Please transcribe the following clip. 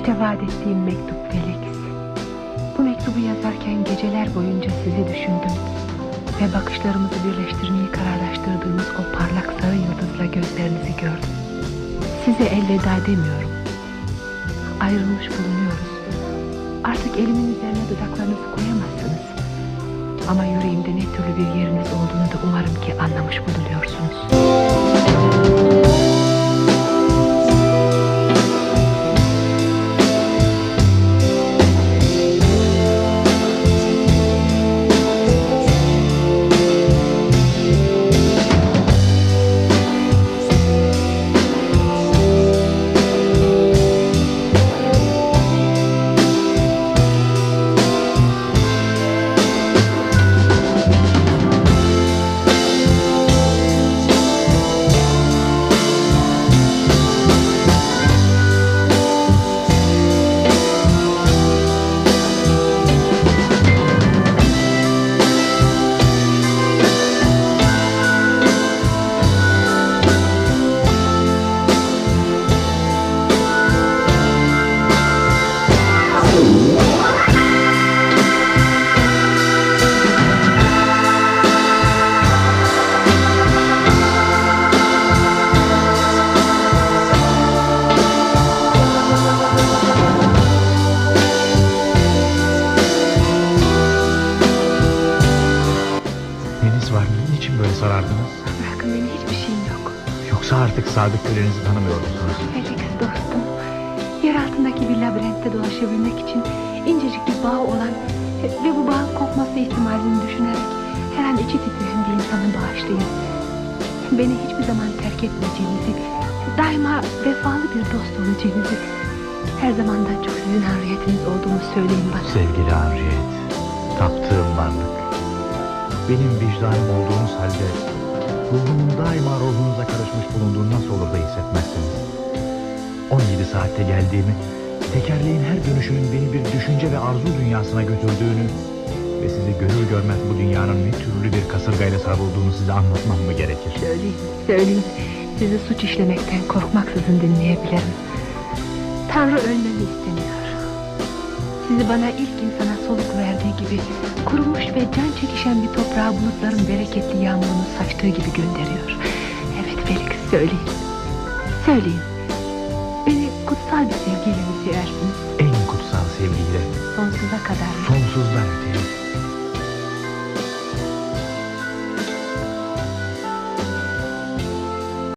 İşte vaat ettiğim mektup Felix. Bu mektubu yazarken geceler boyunca sizi düşündüm. Ve bakışlarımızı birleştirmeyi kararlaştırdığımız o parlak sarı yıldızla gözlerinizi gördüm. Size elveda demiyorum. Ayrılmış bulunuyoruz. Artık elimin üzerine dudaklarınızı koyamazsınız. Ama yüreğimde ne türlü bir yeriniz olduğunu da umarım ki anlamış bulunuyorsunuz. Sarardınız? Bırakın beni hiçbir şeyim yok. Yoksa artık sadık kölenizi tanımıyor musunuz? Felix dostum. Yer altındaki bir labirentte dolaşabilmek için incecik bir bağ olan ve bu bağın kopması ihtimalini düşünerek her an içi titreyen bir insanı bağışlayın. Beni hiçbir zaman terk etmeyeceğinizi, daima vefalı bir dost olacağınızı, her zamandan çok sizin harriyetiniz olduğunu söyleyin bana. Sevgili Henriette, taptığım varlık. Benim vicdanım olduğunuz halde ruhumun daima ruhunuza karışmış bulunduğunu nasıl olur da hissetmezsiniz? 17 saatte geldiğimi, tekerleğin her dönüşünün beni bir düşünce ve arzu dünyasına götürdüğünü ve sizi görür görmez bu dünyanın ne türlü bir kasırgayla sarıldığını size anlatmam mı gerekir? Söyleyin, söyleyin. Sizi suç işlemekten korkmaksızın dinleyebilirim. Tanrı ölmemi istemiyor. Sizi bana ilk insana soluk verdiği gibi kurumuş ve can çekişen bir toprağa bulutların bereketli yağmurunu saçtığı gibi gönderiyor. Evet Felix söyleyin. Söyleyin. Beni kutsal bir sevgiyle mi seversiniz? En kutsal sevgiyle, Sonsuza kadar sonsuzlar öteye.